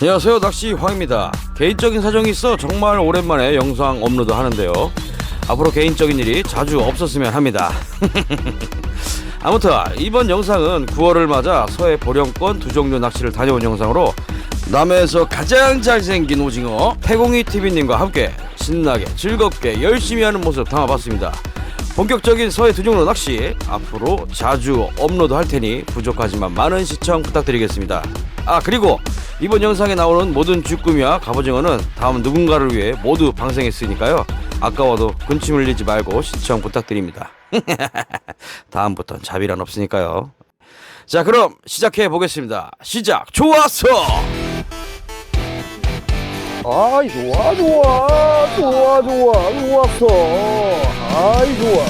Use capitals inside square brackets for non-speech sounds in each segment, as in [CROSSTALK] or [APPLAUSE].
안녕하세요. 낚시 황입니다. 개인적인 사정이 있어 정말 오랜만에 영상 업로드 하는데요. 앞으로 개인적인 일이 자주 없었으면 합니다. [LAUGHS] 아무튼 이번 영상은 9월을 맞아 서해 보령권 두 종류 낚시를 다녀온 영상으로 남해에서 가장 잘생긴 오징어 태공이 TV님과 함께 신나게 즐겁게 열심히 하는 모습 담아봤습니다 본격적인 서해 두 종류 낚시 앞으로 자주 업로드 할 테니 부족하지만 많은 시청 부탁드리겠습니다. 아 그리고 이번 영상에 나오는 모든 쥐꾸미와 갑오징어는 다음 누군가를 위해 모두 방생했으니까요. 아까워도 군침 흘리지 말고 시청 부탁드립니다. [LAUGHS] 다음부턴 자비란 없으니까요. 자 그럼 시작해 보겠습니다. 시작 좋았어. 아이 좋아 좋아 좋아 좋아 좋았어 아이 좋아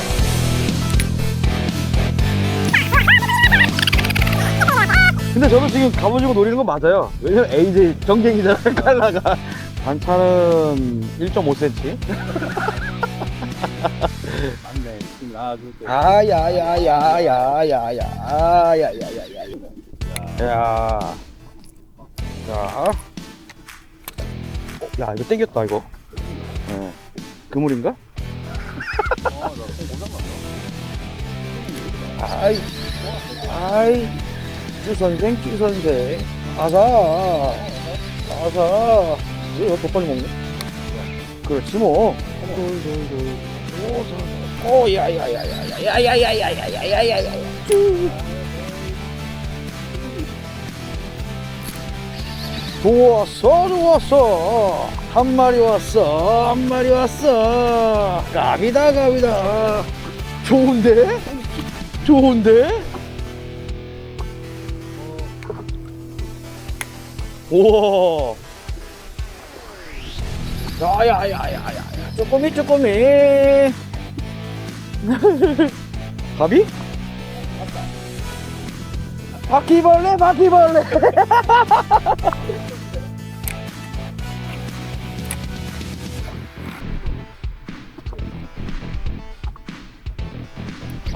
근데 저도 지금 갑오징어 노리는 거 맞아요 왜냐면 AJ 경쟁이잖아 칼라가 [LAUGHS] 반찬은 1.5cm 맞네. 지금 나와줄 때. 아야야야야야야야야야야 야. 자. 어, 야, 이거 땡겼다, 이거. 예. 그물인가? 아이, 아이, 쭈선생, 쭈선생. 아사, 아사. 이거 더 빨리 먹네? 그렇지, 뭐. 돌돌돌. 오, 오, 야, 야, 야, 야, 야, 야, 야, 야, 야, 야, 야, 야, 야, 야. 좋았어 좋았어 한 마리 왔어 한 마리 왔어 갑이다 갑이다 좋은데 좋은데? 우와. 야야야야야 쪼꼬미 쪼꼬미. 갑이? 바퀴벌레 바퀴벌레 [LAUGHS]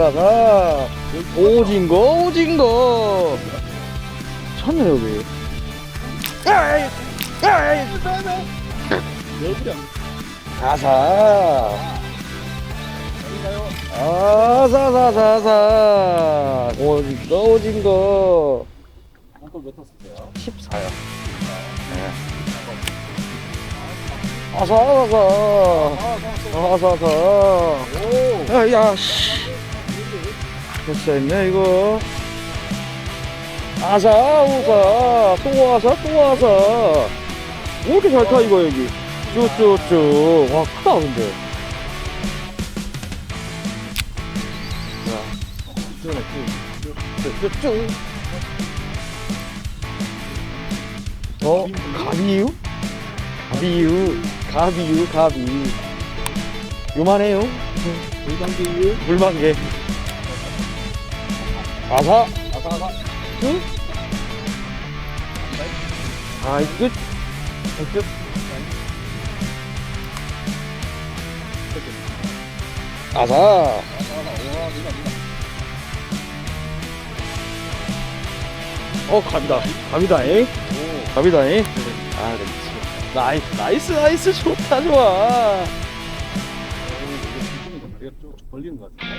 사사사 오징어 오징어 찾네 여기 에이, 에이. 사사. 아사사사사. 오징어 오징어 탔을게요? 14요 아사사사 아사사. 오. 야야 씨 됐어 있네 이거. 아사 우사. 또 와서 또왜 이렇게 잘 타 이거 여기? 쭉쭉쭉 와 크다 근데. 쭉쭉쭉 어 가비유? 가비유 가비유 가비. 요만해요? 물방기 물방개 아사 아사 아사. 응? 아이 끝끝 아사. 어 갑이다 갑이다잉 오. 갑이다잉 아 그렇지 나이스 나이스 나이스 좋다 좋아 쭉 벌리는 것 같은데.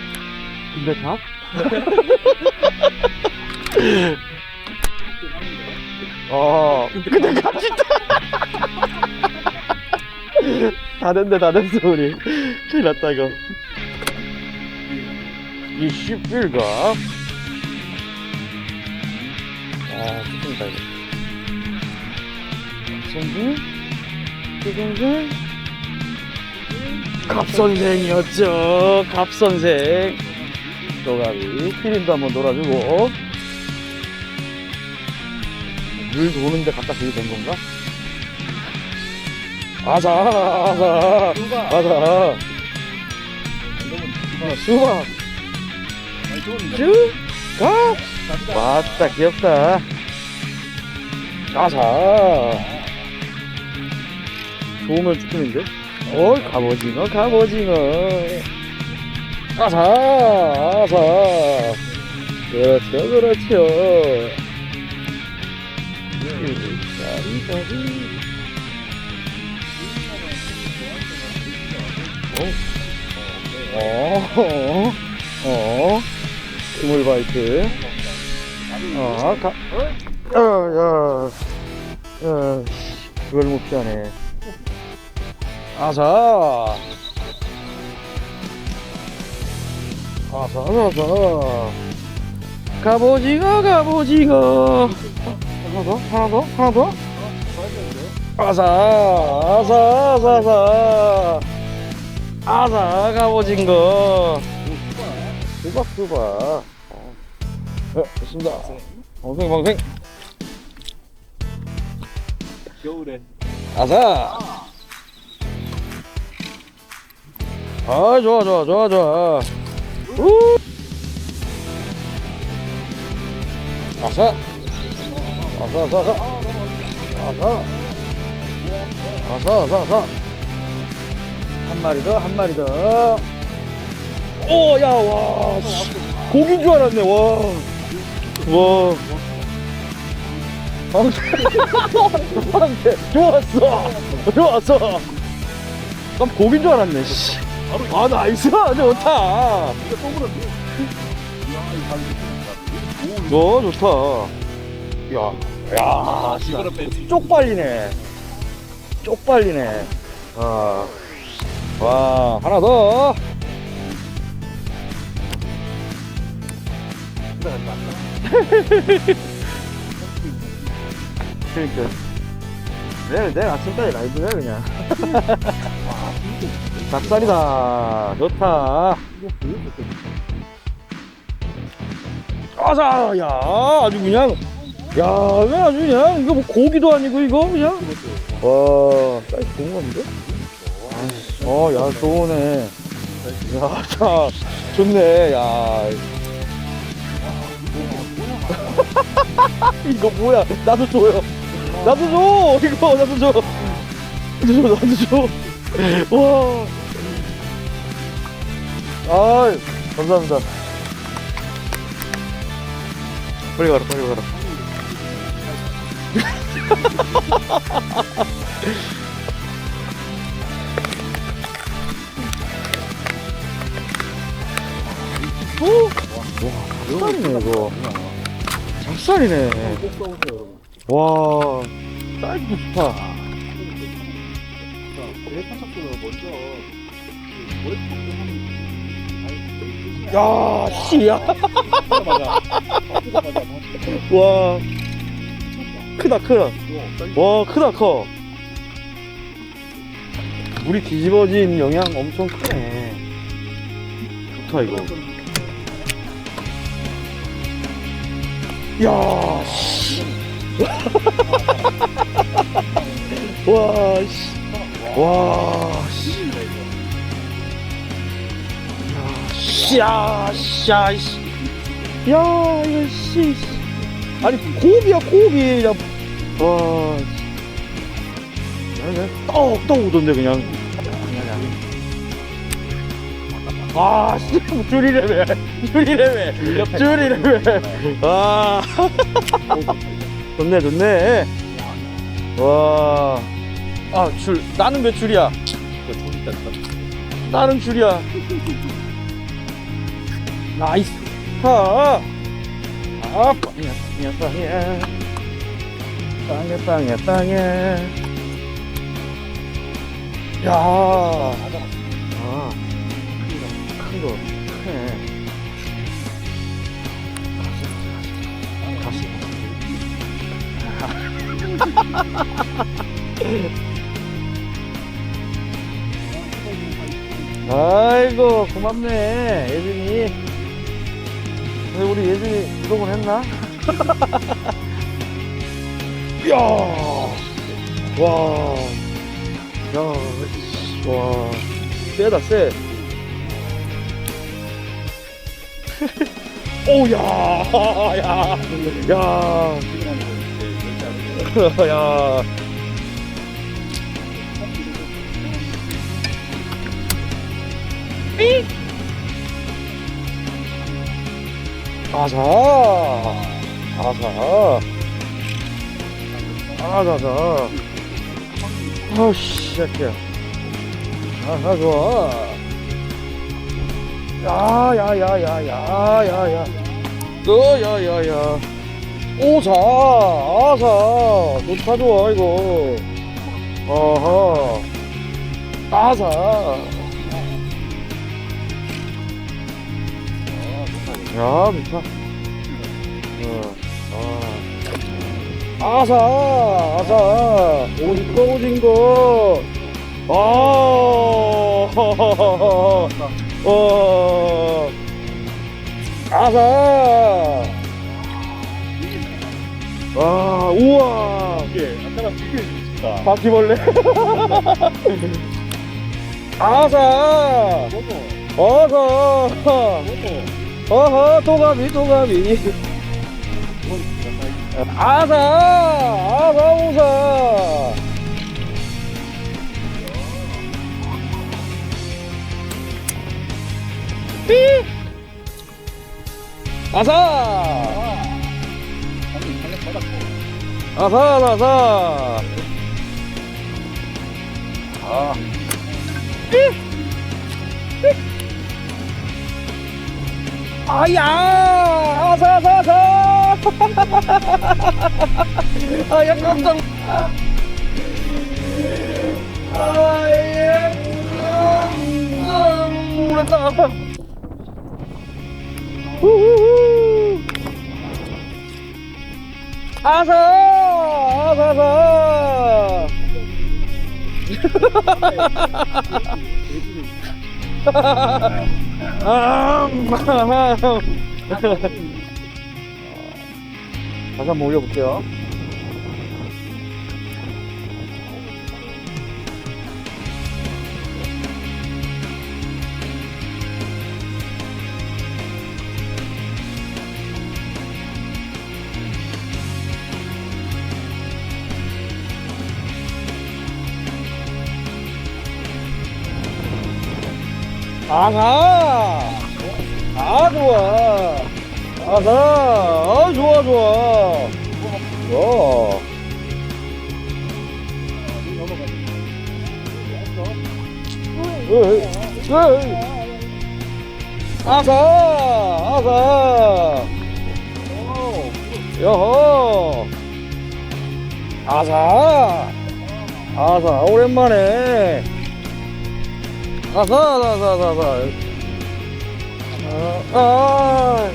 근데 다? 어 근데 갑시다 다 됐네 다 됐어 우리. 큰일 났다 이거. 이 씨필가? 아 좋습니다 이거. 선생 선생 갑선생이었죠 갑선생 조가비 피림도 한번 놀아주고 물 도는데 갖다 주게 된 건가? 아사, 아사, 아사. 수박, 많이 좋은데. 쭉, 가. 왔다, 귀엽다. 아사. 좋으면 죽음인데? 어이, 갑오징어, 갑오징어. 아사, 아사. 그렇죠, 그렇죠. 어, 어, 어, 스몰 바이트. 어, 가, 어, 야, 야, 그걸 못 피하네. 아사. 아사. 갑오징어, 갑오징어. 하나 더, 하나 더, 하나 더. 아사, 아사, 아사, 아사. 아사, 갑오징 거. 수박, 수박. 네, 됐습니다. 방생, 방생. 겨울에. 아사. 아, 좋아, 좋아, 좋아, 좋아. 우. 아사. 아사, 아사, 아사. 아사. 아사, 아사, 아사. 한 마리 더, 한 마리 더. 오, 야, 와. 씨. 고기인 줄 알았네, 와. 와. 방패, [LAUGHS] 방패. 좋았어. 좋았어. 난 고기인 줄 알았네, 씨. 아, 나이스. 좋다. 이거 가격이 좋다. 어, 좋다. 야, 야, 씨. 이거는 벤치. 쪽빨리네. 쪽빨리네. 아, 와, 하나 더. [LAUGHS] 그러니까. 내일, 내일 아침까지 라이브야, 그냥. 닭살이다. 좋다. 아자, 야, 아주 그냥. 야, 왜 아주 그냥, 이거 뭐 고기도 아니고, 이거 그냥. 와, 사이즈 좋은 건데? 어, 야, 좋네. 야, 자, 좋네, 야. [LAUGHS] 이거 뭐야? 나도 줘요. 나도 줘! 이거, 나도 줘. 나도 줘, 나도 줘. 와. 아 감사합니다. 빨리 가라, 빨리 가라. [LAUGHS] 오! 와, 작살이네, 이거. 작살이네. 와, 사이즈도 좋다. 자, 대파착도를 먼저. 뭘 하면. 야, 씨, 야. 맞아. 맞아. 와, 크다, 크다. 와, 크다, 커. 물이 뒤집어진 영향 엄청 크네. 좋다, 이거. 야, 씨. [LAUGHS] 와, 씨. 와, 씨. 야, 씨, 야, 씨. 야, 이거, 씨. 씨. 아니, 고기야, 고기. 야, 와. 그냥 떡, 떡 오던데, 그냥. 아, 씨, 줄이래매. 줄이래매. 줄이래매. 아. [LAUGHS] 좋네, 좋네. 와. 아, 줄. 나는 몇 줄이야? 나는 줄이야. 나이스. 하. 아, 빵이야, 빵이야, 빵이야. 빵이야, 빵이야, 빵이야. 야. 아. 큰 거. 크네. 가시. 아이고 고맙네 예준이 근데 우리 예준이 구독을 했나? [LAUGHS] 이야 와 야, 씨, 와, 세다, 세. [LAUGHS] 오, 야, 야, 야, [LAUGHS] 야. 삐! 아사, 아사, 아사사. 아씨, 새끼야. 아사 좋아. 야, 야, 야, 야, 야, 야, 야. 너, 야, 야, 야. 오사, 아사. 좋다, 좋아, 이거. 어허. 아사. 야, 좋다. 어, 아. 아사, 아사. 오징거, 오징거. 아, 어, 아사. 아, 우와. 이게 아까랑. 바퀴벌레. [LAUGHS] 아사. 어서. 어허, 도가비, 도가비. 아사, 아사, 우사. 삐! 아사! 아사, 아사. 아, 아야! 아사, 아사, 아사! 아야, 깜짝. 아예, 물었다. 후후후. 아사! 아사, 아사! 아, 다시 한번 올려볼게요. 아가! 아, 좋아. 아가! 아, 좋아, 좋아. 좋아. 에이. 아가! 아가! 여호! 아사! 아사, 오랜만에. 아사, 아사, 아사, 아사. 아, 아.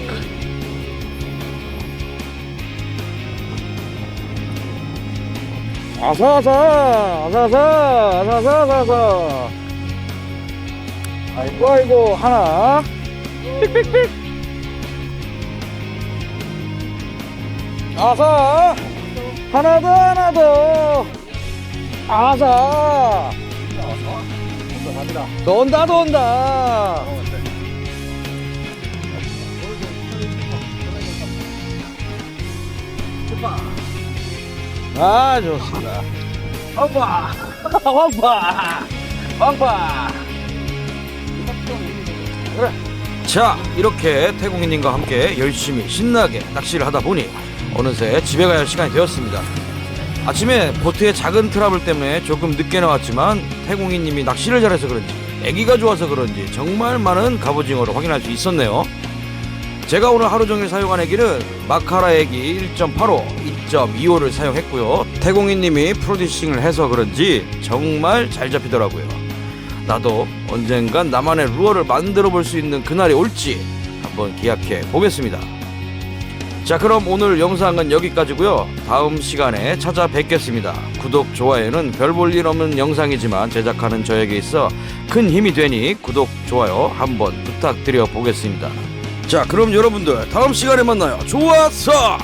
아사아사, 아사아사, 아사아사, 아사아사. 아이고, 아이고, 하나. [LAUGHS] 삑삑삑. 아사. 하나 더, 하나 더. 아 사. 감사합니다. 돈다, 돈다. 아, 좋습니다. 황파! [LAUGHS] 황파! 황파! 자 이렇게 태공이님과 함께 열심히 신나게 낚시를 하다 보니 어느새 집에 가야 할 시간이 되었습니다 아침에 보트의 작은 트러블 때문에 조금 늦게 나왔지만 태공이님이 낚시를 잘해서 그런지 애기가 좋아서 그런지 정말 많은 갑오징어를 확인할 수 있었네요. 제가 오늘 하루 종일 사용한 애기는 마카라 애기 1.85, 2.25를 사용했고요. 태공이님이 프로듀싱을 해서 그런지 정말 잘 잡히더라고요. 나도 언젠간 나만의 루어를 만들어 볼 수 있는 그날이 올지 한번 기약해 보겠습니다. 자, 그럼 오늘 영상은 여기까지고요. 다음 시간에 찾아뵙겠습니다. 구독, 좋아요는 별 볼 일 없는 영상이지만 제작하는 저에게 있어 큰 힘이 되니 구독, 좋아요 한번 부탁드려 보겠습니다. 자, 그럼 여러분들 다음 시간에 만나요. 좋았어!